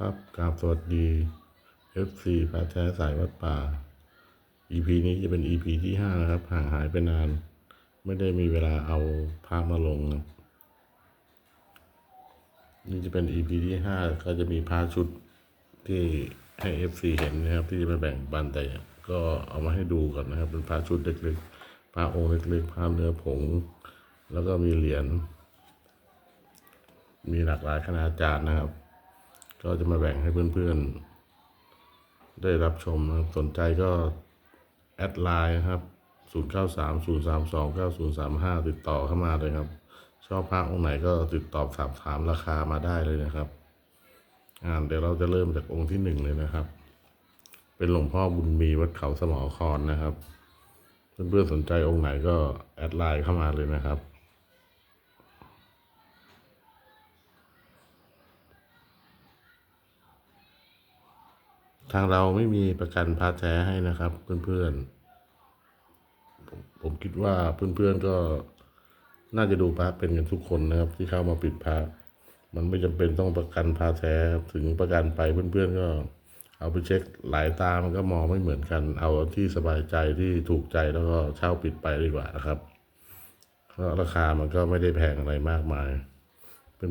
ครับกราบสวัสดี FC พระแท้สายวัดป่า EP นี้จะเป็น EP ที่ห้านะครับ ห่างหายไปนาน ไม่ได้มีเวลาเอาภาพมาลงครับ นี่จะเป็น EP ที่ห้าก็จะมีพาชุดที่ให้ FC เห็นนะครับ ที่จะมาแบ่งปันแต่ก็เอามาให้ดูก่อนนะครับ เป็นพาชุดเล็กๆพาองค์เล็กๆพาเนื้อผง แล้วก็มีเหรียญมีหลากหลายคณาดจารย์นะครับ ก็จะมาแบ่งให้เพื่อนๆ ได้รับชมนะครับสนใจก็ แอดไลน์นะครับ 0 9 3 0 3 2 9 0 3 5 ติดต่อเข้ามาเลยครับ ชอบพระองค์ไหนก็ติดต่อสอบถามราคามาได้เลยนะครับอ่าเดี๋ยวเราจะเริ่มจากองค์ที่หนึ่งเลยนะครับ เป็นหลวงพ่อบุญมีวัดเขาสมอครนะครับ เพื่อนๆสนใจองค์ไหนก็แอดไลน์เข้ามาเลยนะครับ ทางเราไม่มีประกันพาแท้ให้นะครับ เพื่อนๆผมผมคิดว่าเพื่อนๆก็น่าจะดูพระเป็นกันทุกคนนะครับ ที่เข้ามาปิดพระมันไม่จำเป็นต้องประกันพาแท้ถึงประกันไปเพื่อนๆก็เอาไปเช็คหลายตามันก็มองไม่เหมือนกัน เอาที่สบายใจที่ถูกใจแล้วก็เช่าปิดไปดีกว่านะครับเพราะราคามันก็ไม่ได้แพงอะไรมากมาย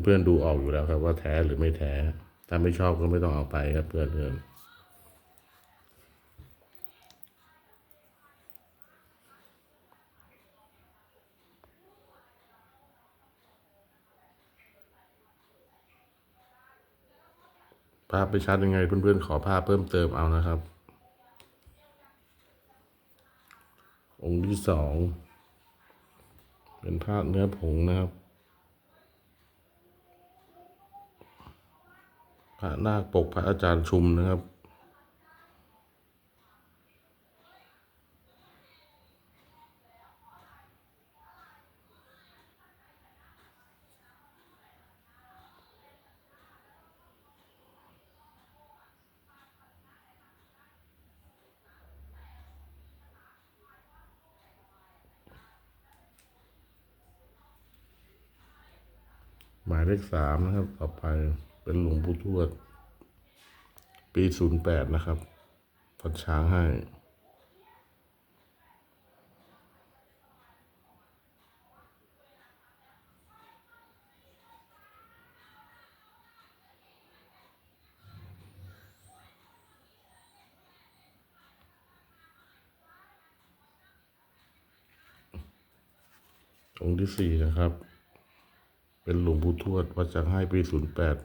เพื่อนๆดูออกอยู่แล้วครับว่าแท้หรือไม่แท้ ถ้าไม่ชอบก็ไม่ต้องเอาไปครับเพื่อนๆ ภาพไปชัดยังไงเพื่อนๆขอภาพเพิ่มเติมเอานะครับ องค์ที่สองเป็นภาพเนื้อผงนะครับพระนาคปกพระอาจารย์ชุมนะครับ มายเลขสามนะครับ ต่อไปเป็นหลวงปู่ทวด ปีศูนย์แปดนะครับพัดช้างให้องค์ที่สี่นะครับ เป็นหลวงปู่ทวดวัดจังให้ปีศูนย์แปด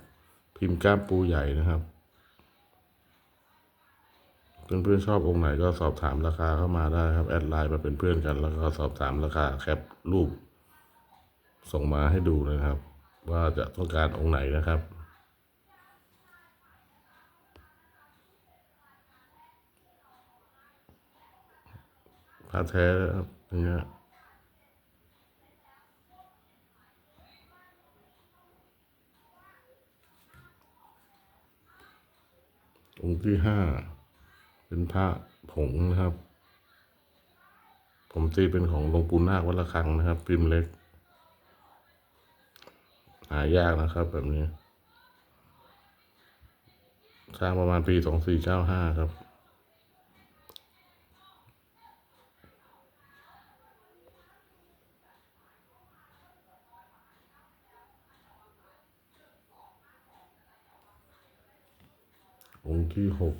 พิมพ์ก้ามปูใหญ่นะครับเพื่อนๆชอบองค์ไหนก็สอบถามราคาเข้ามาได้ครับ แอดไลน์มาเป็นเพื่อนกัน แล้วก็สอบถามราคาแคปรูป ส่งมาให้ดูนะครับ ว่าจะต้องการองค์ไหนนะครับ พระแท้นะครับอย่างเงี้ย องค์ที่ห้าเป็นพระผงนะครับ ผมตีเป็นของหลวงปู่นาควัดละคังนะครับ พิมพ์เล็ก หายากนะครับ แบบนี้ สร้างประมาณปีสองสี่เก้าห้าครับ องค์ที่หก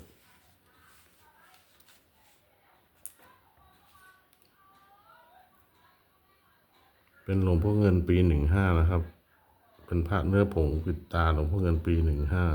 เป็นหลวงพ่อเงินปีหนึ่งห้านะครับ เป็นพระเนื้อผงปิดตาหลวงพ่อเงินปีหนึ่งห้า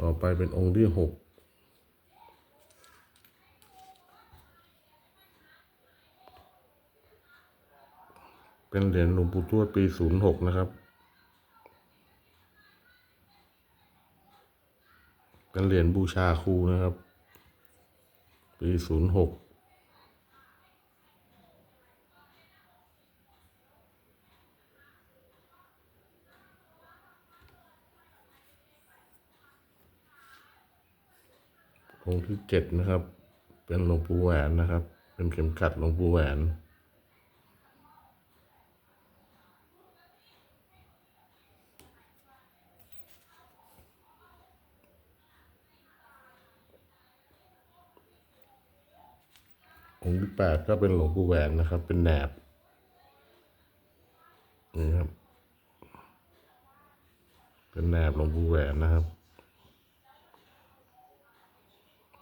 ต่อไปเป็นองค์ที่หกเป็นเหรียญหลวงปู่ทวดปีศูนย์หกนะครับ เป็นเหรียญบูชาครูนะครับ ปีศูนย์หก องค์ที่เจ็ดนะครับ เป็นหลวงปู่แหวนนะครับ เป็นเข็มขัดหลวงปู่แหวนองค์ที่แปดก็เป็นหลวงปู่แหวนนะครับ เป็นแหนบนี่ครับ เป็นแหนบหลวงปู่แหวนนะครับ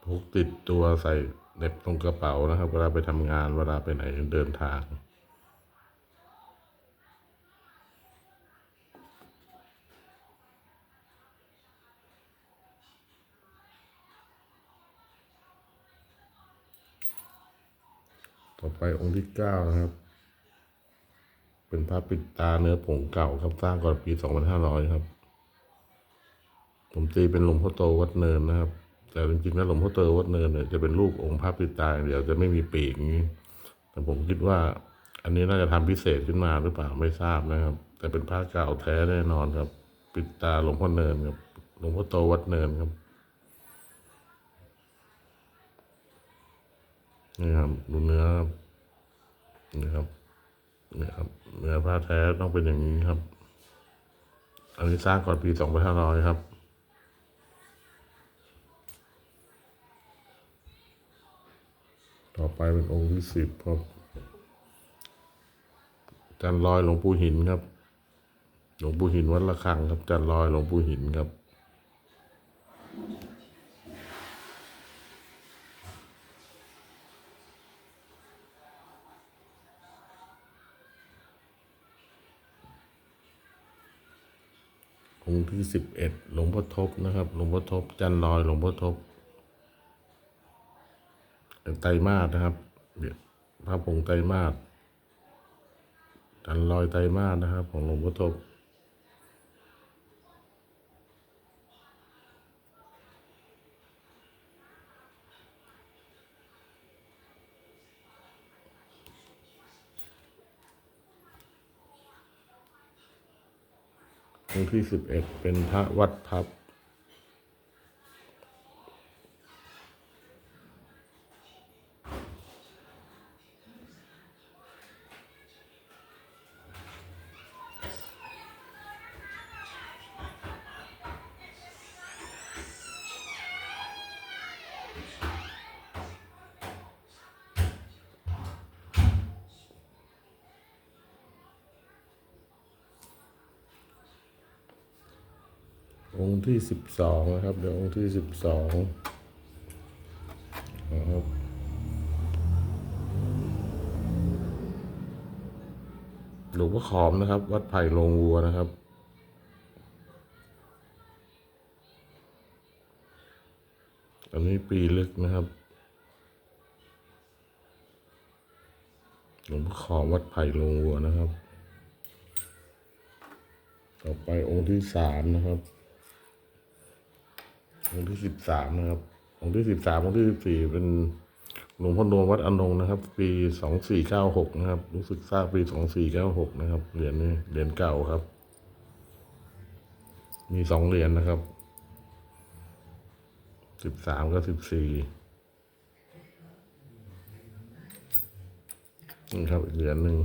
พกติดตัวใส่เน็บตรงกระเป๋านะครับ เวลาไปทำงานเวลาไปไหนเดินทางต่อไปองค์ที่เก้านะครับ เป็นพระปิดตาเนื้อผงเก่าครับสร้างก่อนปี2500ครับ ผมตีเป็นหลวงพ่อโตวัดเนินนะครับ แต่จริงๆแล้วหลวงพ่อโตวัดเนินเนี่ยจะเป็นรูปองค์พระปิดตาอย่างเดียวจะไม่มีปีกอย่างนี้ แต่ผมคิดว่า อันนี้น่าจะทำพิเศษขึ้นมาหรือเปล่าไม่ทราบนะครับ แต่เป็นพระเก่าแท้แน่นอนครับ ปิดตาหลวงพ่อเนินครับหลวงพ่อโตวัดเนินครับนี่ครับดูเนื้อครับนี่ครับนี่ครับเนื้อผ้าแท้ต้องเป็นอย่างนี้ครับ อันนี้สร้างก่อนปี2500ครับ ต่อไปเป็นองค์ที่สิบครับจันลอยหลวงปู่หินครับ หลวงปู่หินวัดระฆังครับ จันลอยหลวงปู่หินครับองค์ที่สิบเอ็ดหลวงพ่อทบนะครับ หลวงพ่อทบ จันลอย หลวงพ่อทบ ไตรมาสนะครับเนี่ยพระผงไตรมาสจันลอยไตรมาสนะครับ ของหลวงพ่อทบองค์ที่สิบเอ็ดเป็นพระวัดพับ องค์ที่สิบสองนะครับ เดี๋ยวองค์ที่สิบสองนะครับหลวงพ่อขอมนะครับ วัดไผ่โรงวัวนะครับอันนี้ปีลึกนะครับหลวงพ่อขอมวัดไผ่โรงวัวนะครับ ต่อไปองค์ที่สามนะครับ องค์ที่สิบสามนะครับ องค์ที่สิบสามองค์ที่สิบสี่เป็นหลวงพ่อโนวัดอนงนะครับ ปีสองสี่เก้าหกนะครับ รู้สึกทราบปีสองสี่เก้าหกนะครับ เหรียญนี้เหรียญเก่าครับ มีสองเหรียญนะครับสิบสามกับสิบสี่นี่ครับอีกเหรียญหนึ่ง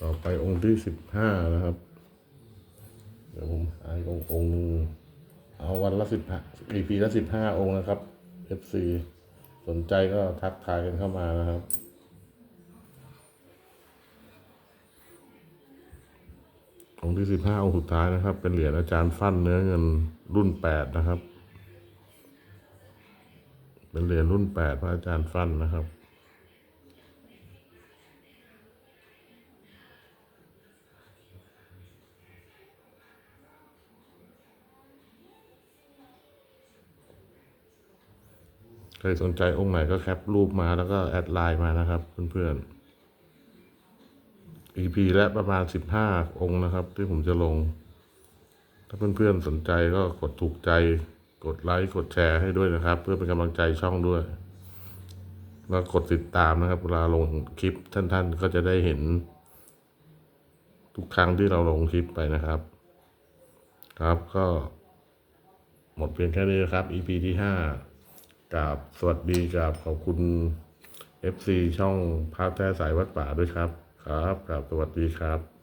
ต่อไปองค์ที่สิบห้านะครับ เดี๋ยวผมหาอีกองค์องค์นึงเอาวันละสิบห้าอีพีละสิบห้าองค์นะครับ FC สนใจก็ทักทายกันเข้ามานะครับองค์ที่สิบห้าองค์สุดท้ายนะครับ เป็นเหรียญอาจารย์ฟั่นเนื้อเงินรุ่นแปดนะครับ เป็นเหรียญรุ่นแปดพระอาจารย์ฟั่นนะครับ รสนใจองค์ไหนก็แคปรูปมาแล้วก็แอดไลน์มานะครับเพื่อนๆ EP และประมาณสิบห้าองค์นะครับ ที่ผมจะลง ถ้าเพื่อนๆสนใจก็กดถูกใจ กดไลค์กดแชร์ให้ด้วยนะครับ เพื่อเป็นกำลังใจช่องด้วย แล้วกดติดตามนะครับ เวลาลงคลิปท่านๆ ก็จะได้เห็น ทุกครั้งที่เราลงคลิปไปนะครับ ครับก็หมดเพียงแค่นี้นะครับ EP ที่ห้า กับสวัสดีกับขอบคุณ FC ช่องพระแท้สายวัดป่าด้วยครับ ครับกับสวัสดีครับ